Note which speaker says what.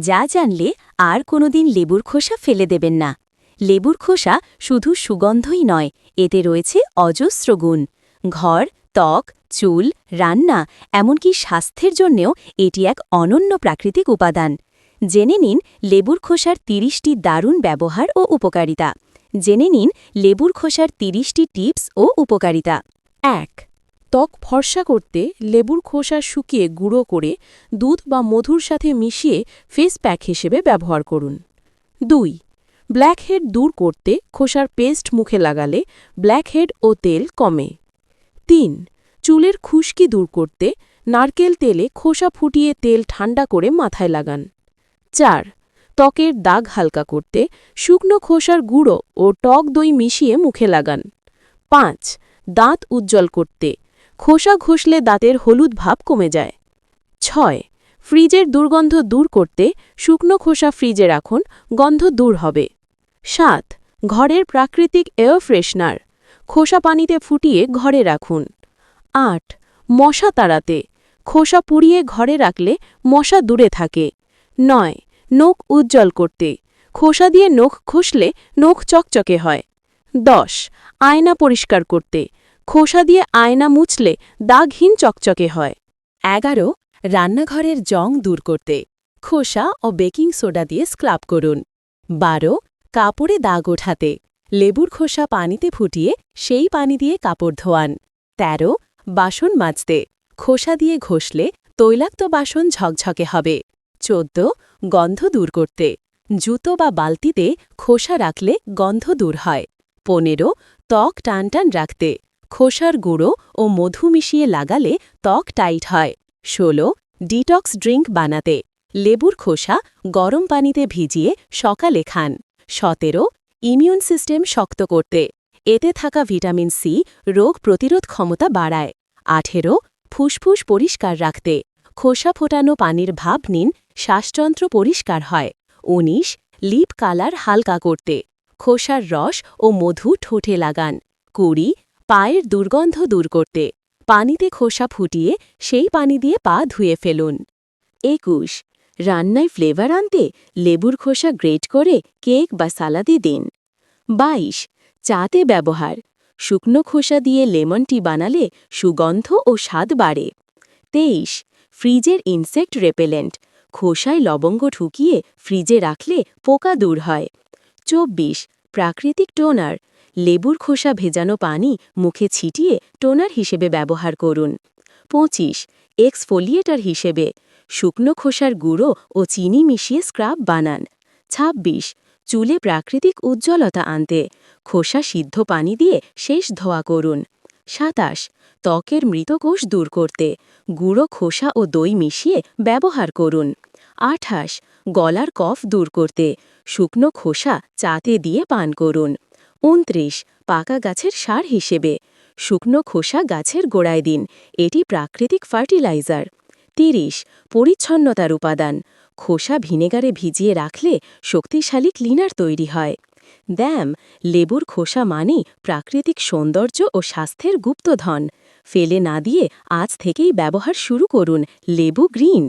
Speaker 1: যা জানলে আর কোনোদিন লেবুর খোসা ফেলে দেবেন না। লেবুর খোসা শুধু সুগন্ধই নয়, এতে রয়েছে অজস্র গুণ। ঘর, ত্বক, চুল, রান্না, এমনকি স্বাস্থ্যের জন্যেও এটি এক অনন্য প্রাকৃতিক উপাদান। জেনে নিন লেবুর খোসার তিরিশটি দারুণ ব্যবহার ও উপকারিতা। জেনে নিন লেবুর খোসার তিরিশটি টিপস ও উপকারিতা।
Speaker 2: এক ত্বক ফর্সা করতে লেবুর খোসা শুকিয়ে গুঁড়ো করে দুধ বা মধুর সাথে মিশিয়ে ফেস প্যাক হিসেবে ব্যবহার করুন। দুই ব্ল্যাকহেড দূর করতে খোসার পেস্ট মুখে লাগালে ব্ল্যাকহেড ও তেল কমে। তিন, চুলের খুশকি দূর করতে নারকেল তেলে খোসা ফুটিয়ে তেল ঠান্ডা করে মাথায় লাগান। চার, ত্বকের দাগ হালকা করতে শুকনো খোসার গুঁড়ো ও টক দই মিশিয়ে মুখে লাগান। পাঁচ, দাঁত উজ্জ্বল করতে খোসা ঘষলে দাঁতের হলুদ ভাব কমে যায়। ছয়, ফ্রিজের দুর্গন্ধ দূর করতে শুকনো খোসা ফ্রিজে রাখুন, গন্ধ দূর হবে। সাত, ঘরের প্রাকৃতিক এয়ার ফ্রেশনার, খোসা পানিতে ফুটিয়ে ঘরে রাখুন। আট, মশা তাড়াতে, খোসা পুড়িয়ে ঘরে রাখলে মশা দূরে থাকে। নয়, নখ উজ্জ্বল করতে, খোসা দিয়ে নখ খসলে নখ চকচকে হয়। দশ, আয়না পরিষ্কার করতে খোসা দিয়ে আয়না মুছলে দাগহীন চকচকে হয়। এগারো, রান্নাঘরের জং দূর করতে। খোসা ও বেকিং সোডা দিয়ে স্ক্রাব করুন। বারো, কাপড়ে দাগ ওঠাতে। লেবুর খোসা পানিতে ফুটিয়ে সেই পানি দিয়ে কাপড় ধোয়ান। ১৩ বাসন মাজতে। খোসা দিয়ে ঘষলে তৈলাক্ত বাসন ঝকঝকে হবে। ১৪ গন্ধ দূর করতে। জুতো বা বালতিতে খোসা রাখলে গন্ধ দূর হয়। পনেরো, ত্বক টানটান রাখতে। খোসার গুঁড়ো ও মধু মিশিয়ে লাগালে ত্বক টাইট হয়। ১৬ ডিটক্স ড্রিঙ্ক বানাতে। লেবুর খোসা গরম পানিতে ভিজিয়ে সকালে খান। সতেরো ইমিউন সিস্টেম শক্ত করতে। এতে থাকা ভিটামিন সি রোগ প্রতিরোধ ক্ষমতা বাড়ায়। আঠেরো, ফুসফুস পরিষ্কার রাখতে। খোসা ফোটানো পানির ভাব নিন, শ্বাসযন্ত্র পরিষ্কার হয়। ১৯ লিপ কালার হালকা করতে। খোসার রস ও মধু ঠোঁটে লাগান। কুড়ি পায়ের দুর্গন্ধ দূর করতে। পানিতে খোসা ফুটিয়ে সেই পানি দিয়ে পা ধুয়ে ফেলুন।
Speaker 1: একুশ। রান্নায় ফ্লেভার আনতে লেবুর খোসা গ্রেট করে কেক বা সালাদে দিন। ২২ চাতে ব্যবহার। শুকনো খোসা দিয়ে লেমন টি বানালে সুগন্ধ ও স্বাদ বাড়ে। ২৩ ফ্রিজের ইনসেক্ট রেপেলেন্ট খোসায় লবঙ্গ ঠুকিয়ে ফ্রিজে রাখলে পোকা দূর হয়। ২৪ প্রাকৃতিক টোনার, লেবুর খোসা ভেজানো পানি মুখে ছিটিয়ে টোনার হিসেবে ব্যবহার করুন। ২৫ এক্সফোলিয়েটার হিসেবে শুকনো খোসার গুঁড়ো ও চিনি মিশিয়ে স্ক্রাব বানান। ২৬ চুলে প্রাকৃতিক উজ্জ্বলতা আনতে খোসা সিদ্ধ পানি দিয়ে শেষ ধোয়া করুন। ২৭ ত্বকের মৃতকোষ দূর করতে গুঁড়ো খোসা ও দই মিশিয়ে ব্যবহার করুন। ২৮ গলার কফ দূর করতে, শুকনো খোসা চাতে দিয়ে পান করুন। ২৯ পাকা গাছের সার হিসেবে, শুকনো খোসা গাছের গোড়ায় দিন, এটি প্রাকৃতিক ফার্টিলাইজার। ৩০ পরিচ্ছন্নতার উপাদান, খোসা ভিনেগারে ভিজিয়ে রাখলে শক্তিশালী ক্লিনার তৈরি হয়। দ্যাম, লেবুর খোসা মানেই প্রাকৃতিক সৌন্দর্য ও স্বাস্থ্যের গুপ্তধন। ফেলে না দিয়ে আজ থেকেই ব্যবহার শুরু করুন লেবু গ্রিন।